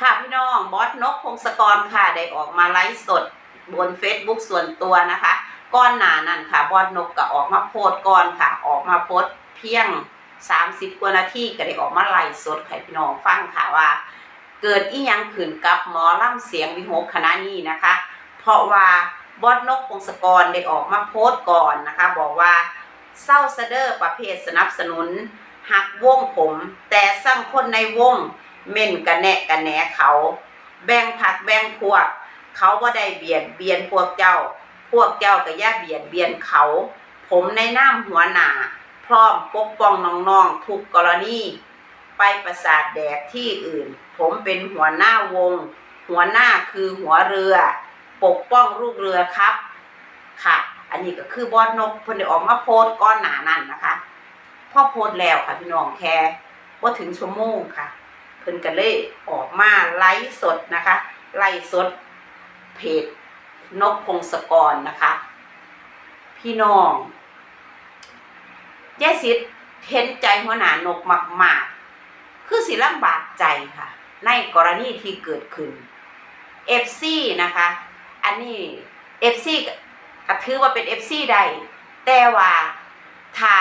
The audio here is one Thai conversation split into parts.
ค่ะพี่น้องบอสนกพงศกรค่ะได้ออกมาไลฟ์สดบน Facebook ส่วนตัวนะคะ ก้อนหนานั่นค่ะ บอสนกก็ออกมาโพสก่อนค่ะ ออกมาโพสเพียง 30 กว่านาทีก็ได้ออกมาไลฟ์สดให้พี่น้องฟังค่ะว่า เกิดอีหยังขึ้นกับหมอล่ำเสียงวิหกคณะนี้นะคะ เพราะว่าบอสนกพงศกรได้ออกมาโพสก่อนนะคะ บอกว่าเศร้าเสดอประเภทสนับสนุนหักวงผม แต่สร้างคนในวง เม่นกันแนะกันแหนเขา แบ่งผักแบ่งพวก เขาบ่ได้เบียดเบียนพวกเจ้า พวกเจ้าก็อย่าเบียดเบียนเขา ผมในน้ำหัวหนาพร้อมปกป้องน้องๆทุกกรณีไปประสาทแดกที่อื่น ผมเป็นหัวหน้าวง หัวหน้าคือหัวเรือ ปกป้องลูกเรือครับ ค่ะ อันนี้ก็คือบอสนกพนได้ออกมาโพสก้อนหนานั่นนะคะ พ่อโพสแล้วค่ะพี่น้องแค่ว่าถึงชั่วโมงค่ะ เพิ่นก็เลยออกมาไลฟ์สดนะคะ ไลฟ์สดเพจนกพงศกรนะคะ พี่น้องยายสิทธิ์เห็นใจหัวหน้านกมาก ๆ คือสิลำบากใจค่ะ ในกรณีที่เกิดขึ้นเอฟซีนะคะ อันนี้เอฟซีก็ถือว่าเป็นเอฟซีได้แต่ว่าถ้า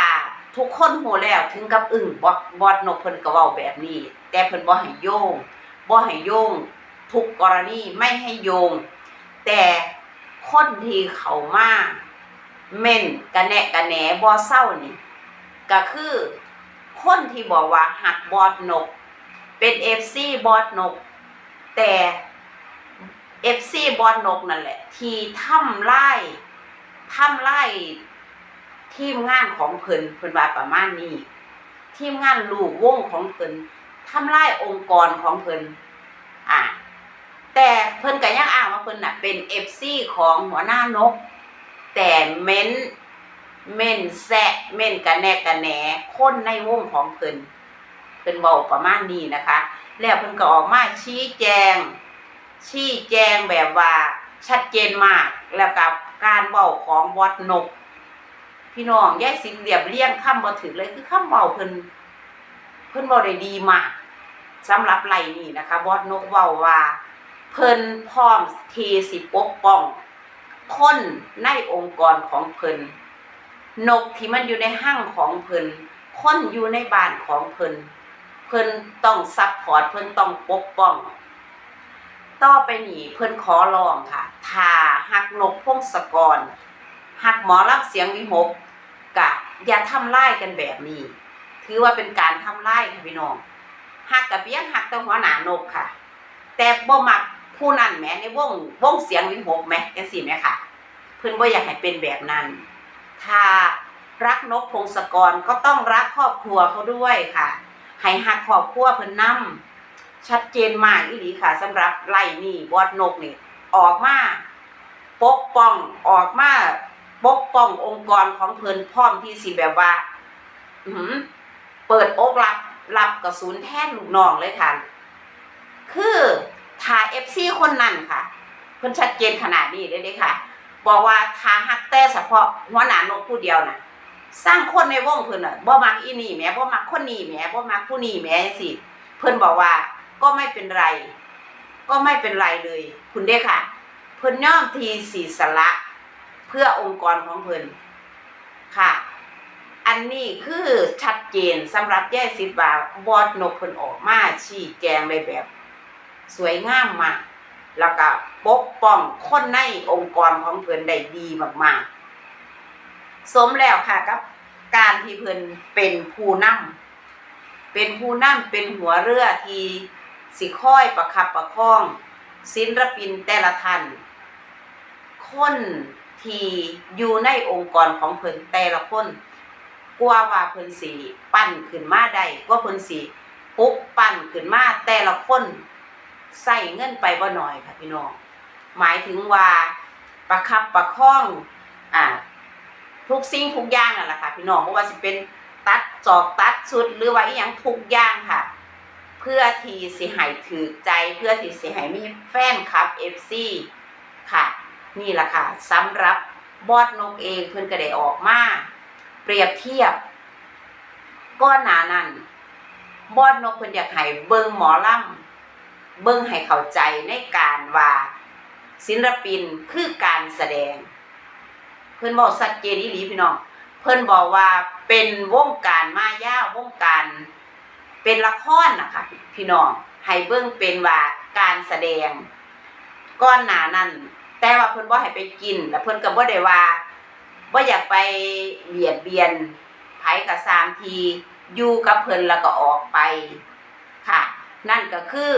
ทุกคนหูแล้วถึงกับอึ้งบอดบอดนกเพิ่นก็เว้าแบบนี้ แต่เพิ่นบ่ให้โยงบ่ให้โยง ทุกกรณีไม่ให้โยง แต่คนที่เขามาเม่นกระแนะกระแหนบ่เศร้านี่ก็คือคนที่บอกว่าหักบอดนก เป็น FC บอดนก แต่ FC บอดนกนั่นแหละ ที่ทำไล่ทำไล่ ทีมงานของเพิ่นเพิ่นว่าประมาณนี้ ทีมงานลูกวงของเพิ่นทำลายองค์กรของเพิ่นอะแต่เพิ่นก็ยังอ้างว่าเพิ่นน่ะเป็น FC ของหัวหน้านก แต่เม้นเม่นแซะเม่นกันแนกกันแหนคนในวงของเพิ่นเพิ่นบอกประมาณนี้นะคะ แล้วเพิ่นก็ออกมาชี้แจง ชี้แจงแบบว่าชัดเจนมากแล้วกับการเบาของบอดนก พี่น้องยายสิงเรียบเรียงคำบ่ถึงเลยคือคำเบาเพิ่นเพิ่นบาได้ดีมากสำหรับไรนี่นะคะ บอดนกเว้าว่าเพิ่นพร้อมทีสิปกป้องคนในองค์กรของเพิ่นนกที่มันอยู่ในห้างของเพิ่นคนอยู่ในบ้านของเพิ่นเพิ่นต้องซัพพอร์ตเพิ่นต้องปกป้อง ต่อไปนี้เพิ่นขอร้องค่ะถ้าหักนกพงศกรหักหมอรับเสียงวิหก กะอย่าทำร้ายกันแบบนี้ ถือว่าเป็นการทำร้ายค่ะพี่น้องหักกับเบี้ยงหักตัวหัวหนานกค่ะ แต่บ่มักผู้นั้นแหมในวงวงเสียงวิหกแหมจังซี่แหมค่ะ เพิ่นบ่อยากให้เป็นแบบนั้น ถ้ารักนกพงศกรก็ต้องรักครอบครัวเขาด้วยค่ะให้หักครอบครัวเพิ่นนำชัดเจนมากอีหลีค่ะสำหรับไล่นี่บอดนกนี่ออกมาปกป้องออกมา ปกป้ององค์กรของเพิ่นพร้อมที่สิแบบว่าหือเปิดอกรับรับกระสุนแท่นลูกน้องเลยค่ะ คือถ้าเอฟซีคนนั้นค่ะเพิ่นชัดเจนขนาดนี้เลยเด้ค่ะ บอกว่าถ้าฮักแต่เฉพาะหัวหน้านกผู้เดียวน่ะสร้างคนในวงเพิ่นน่ะบ่มักอีนี่แหมบ่มักคนนี้แหมบ่มักผู้นี้แหมจังซี่เพิ่นบอกว่าก็ไม่เป็นไร ก็ไม่เป็นไรเลย คุณเด้ค่ะ เพิ่นย่อมทีสีสละ เพื่อองค์กรของเพิ่นค่ะ อันนี้คือชัดเจนสำหรับแย่สิบบาบอดนกเพิ่นออกมาชี้แจงในแบบ สวยงามมากแล้วก็ปกป้องคนในองค์กรของเพิ่นได้ดีมากๆ สมแล้วค่ะกับการที่เพิ่นเป็นผู้นำเป็นผู้นำเป็นหัวเรือที่สิคอยประคับประคองศิลปินแต่ละท่านคน ที่อยู่ในองค์กรของเพิ่นแต่ละคนกลัวว่าเพิ่นสิปั้นขึ้นมาได้กว่าเพิ่นสิปลุกปั้นขึ้นมาแต่ละคนใส่เงินไปบ่หน้อยค่ะพี่น้องหมายถึงว่าประคับประคองอ่าทุกสิ่งทุกอย่างนั่นแหละค่ะพี่น้องบ่ว่าสิเป็นตัดจอกตัดชุดหรือว่าอีหยังทุกอย่างค่ะ เพื่อที่สิให้ถือใจเพื่อที่สิให้มีแฟนคลับ FC ค่ะ นี่แหละค่ะสำหรับบอดนกเองเพิ่อนก็ได้ออกมาเปรียบเทียบก้อนหนานั้นบอดนกเพิ่นอยากให้เบิ่งหมอลำเบิ่งให้เข้าใจในการว่าศิลปินคือการแสดง เพิ่อนบอกชัดเจนอีหลีพี่น้องเพิ่อนบอกว่าเป็นวงการมายาวงการ เป็นละครนะคะพี่น้องให้เบิ่งเป็นว่าการแสดงก้อนหนานั้น แต่ว่าเพิ่นบ่ให้ไปกิน แล้วเพิ่นก็บ่ได้ว่าบ่อยากไปเบียดเบียนไผก็สามทีอยู่กับเพิ่นแล้วก็ออกไปค่ะ นั่นก็คือ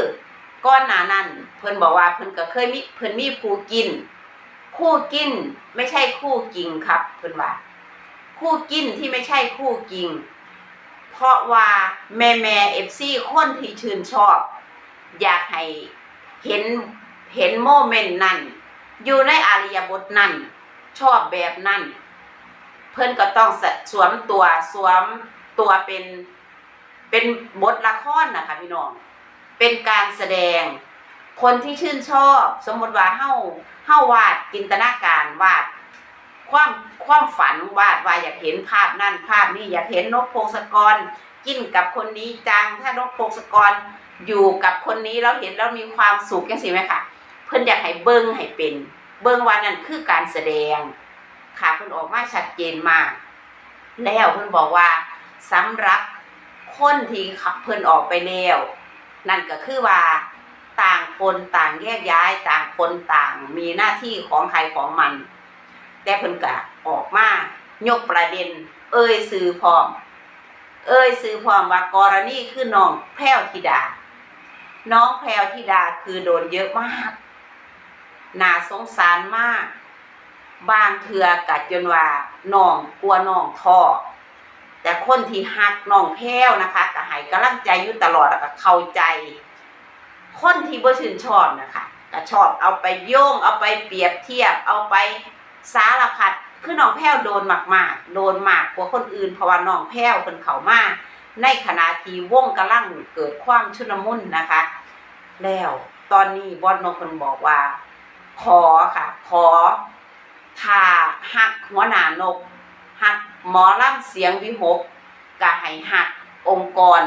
ก้อนหนานั้นเพิ่นบอกว่าเพิ่นก็เคยมีเพิ่นมีผู้กิน คู่กินไม่ใช่คู่จริงครับเพิ่นว่า คู่กินที่ไม่ใช่คู่จริง เพราะว่าแม่แม่เอฟซีคนที่ชื่นชอบ อยากให้เห็นเห็นโมเมนต์นั้น อยู่ในอาริยบทนั้นชอบแบบนั้นเพิ่นก็ต้องสสวมตัวสวมตัวเป็นเป็นบทละครนะคะพี่น้อง เป็นการแสดง คนที่ชื่นชอบ สมมติว่าเฮาเฮาวาดจินตนาการวาด ความความฝันวาดว่าอยากเห็นภาพนั่นภาพนี้อยากเห็นนกพงศกรกินกับคนนี้จังถ้านกพงศกรอยู่กับคนนี้แล้วเห็นแล้วมีความสุขจังสิไหมคะ เพิ่นอยากให้เบิ้งให้เป็น เบิ้งว่านั่นคือการแสดง ค่ะเพิ่นออกมาชัดเจนมาก แล้วเพิ่นบอกว่าสำหรับคนที่ขับเพิ่นออกไปแล้วนั่นก็คือว่าต่างคนต่างแยกย้ายต่างคนต่างมีหน้าที่ของใครของมัน แต่เพิ่นก็ออกมายกประเด็น เอ่ยสื่อพร้อม เอ่ยสื่อพร้อมว่ากรณีคือน้องแพรวธิดา น้องแพรวธิดาคือโดนเยอะมาก น่าสงสารมาก บางเทือกัดจนว่าน้องกลัวน้องท้อแต่คนที่ฮักน้องแพ้วนะคะก็ให้กำลังใจอยู่ตลอดแล้วก็เข้าใจ คนที่บ่ชื่นชอบนะคะก็ชอบเอาไปโยง เอาไปเปรียบเทียบ เอาไปสารพัดคือน้องแพ้วโดนมากๆ โดนมากกว่าคนอื่นเพราะว่าน้องแพ้วเพิ่นเขามากในขณะที่วงกำลังเกิดความชุลมุนนะคะ แล้วตอนนี้บอสนกเพิ่นบอกว่า ขอค่ะ ขอถ้าหักหัวหน้านกหักหมอลำเสียงวิหกก็ให้หักองค์กร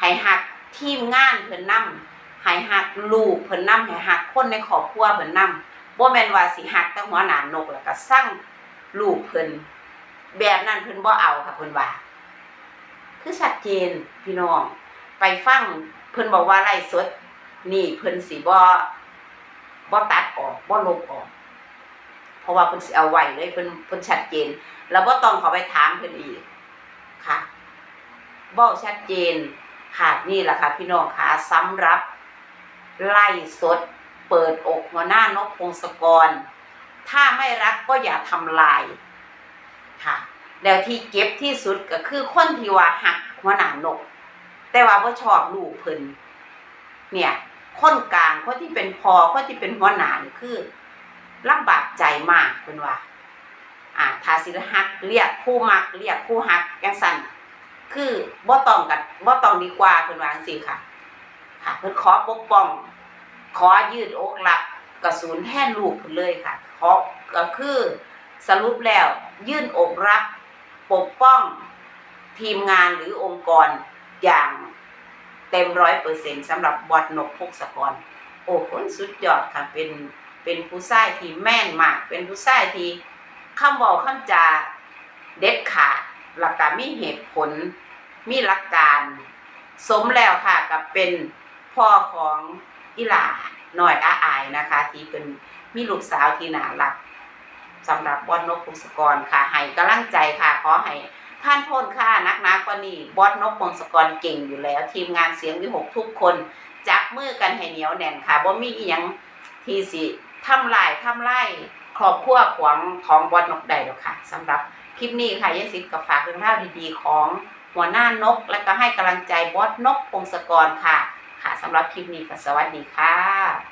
ให้หักทีมงานเพิ่นนำให้หักลูกเพิ่นนำให้หักคนในครอบครัวเพิ่นนำบ่แม่นว่าสิหักแต่หัวหน้านกแล้วก็สั่งลูกเพิ่นแบบนั้นเพิ่นบ่เอาค่ะเพิ่นว่าคือชัดเจนพี่น้อง ไปฟังเพิ่นบอกว่าไล่สด นี่เพิ่นสิบ่ บ่ตัดออกบ่ลบออก เพราะว่าเพิ่นสิเอาไว้เลยเพิ่นเพิ่นชัดเจน แล้วบ่ต้องเขาไปถามเพิ่นอีกค่ะเว้าชัดเจนค่ะนี่แหละค่ะ พี่น้องค่ะสำหรับไล่สด เปิดอกหัวหน้านกพงศกร ถ้าไม่รักก็อย่าทำลายค่ะแล้วที่เก็บที่สุดก็คือคนที่ว่าหักหัวหน้านก แต่ว่าบ่ชอบลูกเพิ่นเนี่ย คนกลางคนที่เป็นพอคนที่เป็นหัวหน้านี่คือลำบากใจมากเพิ่นว่า อ่าถ้าสิฮักเรียกผู้มักเรียกผู้ฮักจังซั่นคือบ่ต้องกันบ่ต้องดีกว่าเพิ่นว่าจังค่ะ ค่ะ เพิ่นขอปกป้อง ขอยืดอกรับกระสุนแทนลูกเพิ่นเลยค่ะขอก็คือสรุปแล้วยื่นอกรับปกป้องทีมงานหรือองค์กรอย่าง เต็มร้อยเปอร์เซ็นต์สำหรับบอดนกพงศกรโอ้คนสุดยอดค่ะเป็นเป็นผู้ชายที่แม่นมาก เป็นผู้ชายที่คำบอกคำจาเด็ดขาดหลักการมีเหตุผลมีหลักการ สมแล้วค่ะกับเป็นพ่อของอิหลาหน่อยอาอายนะคะ ที่เป็นมีลูกสาวที่น่ารักสำหรับบอสนกพงศกรค่ะให้กำลังใจค่ะขอให้ ท่านพ้นค่านักนักกว่านี้บอสนกพงศกรเก่งอยู่แล้ว ทีมงานเสียงวิหกทุกคนจับมือกันให้เหนียวแน่นค่ะบ่มีอีหยังที่สิทำลายทำลายครอบครัวของของบอสนกได้หรอกค่ะสำหรับคลิปนี้ค่ะยายสิทธิ์กับฝากเรื่องราวดีๆ ของหัวหน้านก และก็ให้กำลังใจบอสนกพงศกรค่ะ ค่ะสำหรับคลิปนี้ก็สวัสดีค่ะ